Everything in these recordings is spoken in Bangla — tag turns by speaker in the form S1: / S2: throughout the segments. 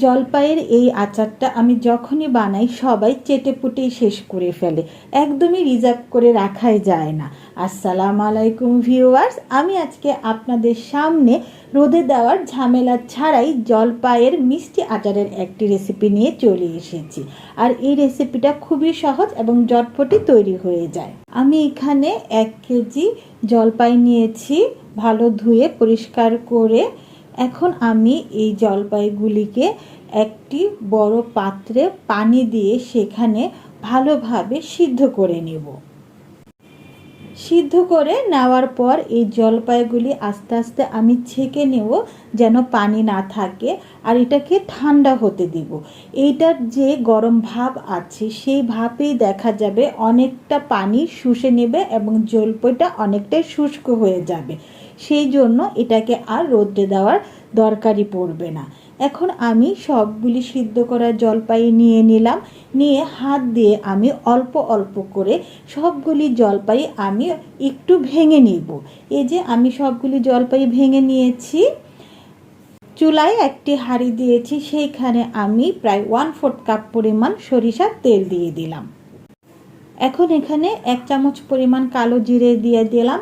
S1: জলপাইয়ের এই আচারটা আমি যখনই বানাই, সবাই চেটে পুটেই শেষ করে ফেলে। একদমই রিজার্ভ করে রাখাই যায় না। আসসালাম আলাইকুম ভিউয়ার্স, আমি আজকে আপনাদের সামনে রোদে দেওয়ার ঝামেলা ছাড়াই জলপাইয়ের মিষ্টি আচারের একটি রেসিপি নিয়ে চলে এসেছি। আর এই রেসিপিটা খুবই সহজ এবং জটপটি তৈরি হয়ে যায়। আমি এখানে এক কেজি জলপাই নিয়েছি, ভালো ধুয়ে পরিষ্কার করে এখন আমি এই জলপাইগুলিকে একটি বড় পাত্রে পানি দিয়ে সেখানে ভালোভাবে সিদ্ধ করে নেব। সিদ্ধ করে নেওয়ার পর এই জলপাইগুলি আস্তে আস্তে আমি ছেঁকে নেব যেন পানি না থাকে আর এটাকে ঠান্ডা হতে দিব। এইটার যে গরম ভাব আছে সেই ভাবেই দেখা যাবে অনেকটা পানি শুষে নেবে এবং জলপাইটা অনেকটাই শুষ্ক হয়ে যাবে। সেই জন্য এটাকে আর রোদ্রে দেওয়ার দরকারই পড়বে না। এখন আমি সবগুলি সিদ্ধ করা জলপাই নিয়ে নিলাম। নিয়ে হাত দিয়ে আমি অল্প অল্প করে সবগুলি জলপাই আমি একটু ভেঙে নিব। এই যে আমি সবগুলি জলপাই ভেঙে নিয়েছি। চুলায় একটি হাঁড়ি দিয়েছি, সেইখানে আমি প্রায় ওয়ান ফোর্থ কাপ পরিমাণ সরিষার তেল দিয়ে দিলাম। এখন এখানে এক চামচ পরিমাণ কালো জিরে দিয়ে দিলাম,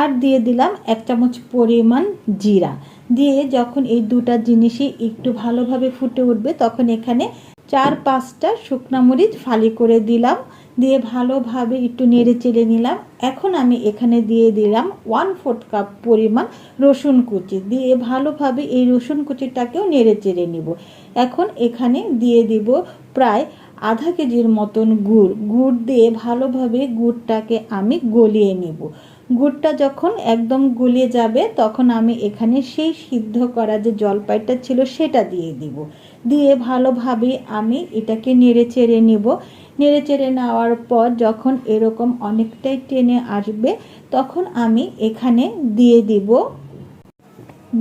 S1: আর দিয়ে দিলাম এক চামচ পরিমাণ জিরা। দিয়ে যখন এই দুটা জিনিসই একটু ভালোভাবে ফুটে উঠবে, তখন এখানে চার পাঁচটা শুকনো মরিচ ফালি করে দিলাম, দিয়ে ভালোভাবে একটু নেড়ে চেড়ে নিলাম। এখন আমি এখানে দিয়ে দিলাম ওয়ান ফোর্থ কাপ পরিমাণ রসুন কুচি, দিয়ে ভালোভাবে এই রসুন কুচিটাকেও নেড়ে চেড়ে নিব। এখন এখানে দিয়ে দিব প্রায় আধা কেজির মতন গুড়। গুড় দিয়ে ভালোভাবে গুড়টাকে আমি গলিয়ে নেব। গুড়টা যখন একদম গলিয়ে যাবে, তখন আমি এখানে সেই সিদ্ধ করা যে জলপাইটা ছিল সেটা দিয়ে দিব। দিয়ে ভালোভাবে আমি এটাকে নেড়ে চেড়ে নেব। নেড়ে চেড়ে নেওয়ার পর যখন এরকম অনেকটাই টেনে আসবে, তখন আমি এখানে দিয়ে দিব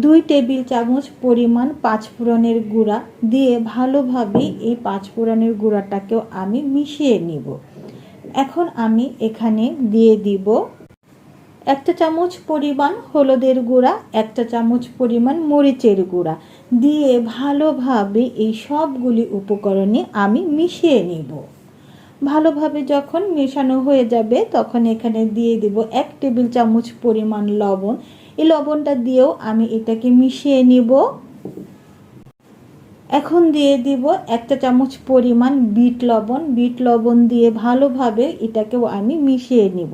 S1: দুই টেবিল চামচ পরিমাণ পাঁচফোড়নের গুঁড়া। দিয়ে ভালোভাবে এই পাঁচফোড়নের গুঁড়াটাকেও আমি মিশিয়ে নিব। এখন আমি এখানে দিয়ে দিব একটা চামচ পরিমাণ হলুদের গুঁড়া, একটা চামচ পরিমাণ মরিচের গুঁড়া। দিয়ে ভালোভাবে এই সবগুলি উপকরণে আমি মিশিয়ে নিব। ভালোভাবে যখন মেশানো হয়ে যাবে, তখন এখানে দিয়ে দিব এক টেবিল চামচ পরিমাণ লবণ। এই লবণটা দিয়েও আমি এটাকে মিশিয়ে নিব। এখন দিয়ে দিব একটা চামচ পরিমাণ বিট লবণ। বিট লবণ দিয়ে ভালোভাবে এটাকেও আমি মিশিয়ে নিব।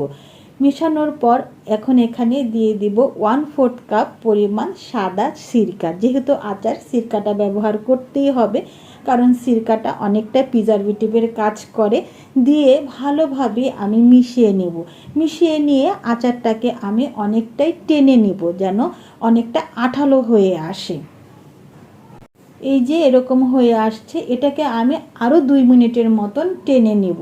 S1: মেশানোর পর এখন এখানে দিয়ে দিব ওয়ান ফোর্থ কাপ পরিমাণ সাদা সিরকা। যেহেতু আচার সিরকাটা ব্যবহার করতেই হবে, কারণ সিরকাটা অনেকটা প্রিজারভেটিভের কাজ করে, দিয়ে ভালোভাবে আমি মিশিয়ে নেব। মিশিয়ে নিয়ে আচারটাকে আমি অনেকটাই টেনে নিব যেন অনেকটা আঠালো হয়ে আসে। এই যে এরকম হয়ে আসছে, এটাকে আমি আরও দুই মিনিটের মতন টেনে নেব।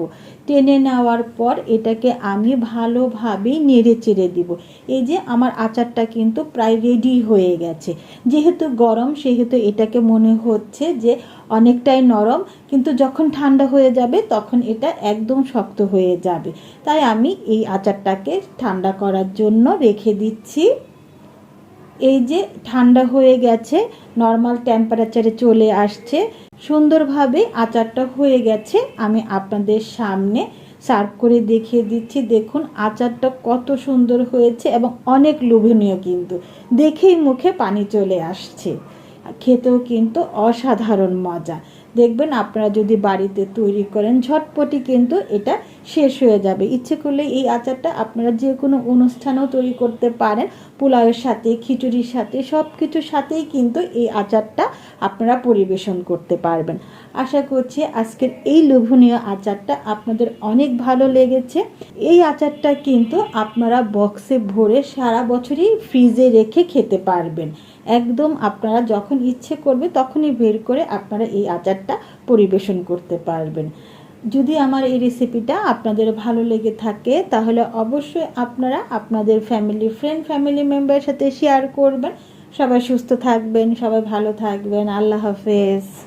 S1: টেনে নেওয়ার পর এটাকে আমি ভালোভাবে নেড়ে চেড়ে দিব। এই যে আমার আচারটা কিন্তু প্রায় রেডি হয়ে গেছে। যেহেতু গরম, সেহেতু এটাকে মনে হচ্ছে যে অনেকটাই নরম, কিন্তু যখন ঠান্ডা হয়ে যাবে তখন এটা একদম শক্ত হয়ে যাবে। তাই আমি এই আচারটাকে ঠান্ডা করার জন্য রেখে দিচ্ছি। এই যে ঠান্ডা হয়ে গেছে নর্মাল টেম্পারেচারে চলে আসছে, সুন্দরভাবে আচারটা হয়ে গেছে, আমি আপনাদের সামনে সার্ভ করে দেখিয়ে দিচ্ছি। দেখুন, আচারটা কত সুন্দর হয়েছে এবং অনেক লোভনীয় কিন্তু। দেখেই মুখে পানি চলে আসছে। খেতেও কিন্তু অসাধারণ মজা। দেখবেন আপনারা যদি বাড়িতে তৈরি করেন, ঝটপটি কিন্তু এটা শেষ হয়ে যাবে। ইচ্ছে করলে এই আচারটা আপনারা যে কোনো অনুষ্ঠানেও তৈরি করতে পারেন। পোলাওয়ের সাথে, খিচুড়ির সাথে সব কিছুর সাথেই কিন্তু এই আচারটা আপনারা পরিবেশন করতে পারবেন। আশা করছি আজকের এই লোভনীয় আচারটা আপনাদের অনেক ভালো লেগেছে। এই আচারটা কিন্তু আপনারা বক্সে ভরে সারা বছরই ফ্রিজে রেখে খেতে পারবেন। একদম আপনারা যখন ইচ্ছে করবে তখনই বের করে আপনারা এই আচারটা পরিবেশন করতে পারবেন। যদি আমার এই রেসিপিটা আপনাদের ভালো লেগে থাকে, তাহলে অবশ্যই আপনারা আপনাদের ফ্যামিলি ফ্রেন্ড ফ্যামিলি মেম্বারের সাথে শেয়ার করবেন। সবাই সুস্থ থাকবেন, সবাই ভালো থাকবেন। আল্লাহ হাফেজ।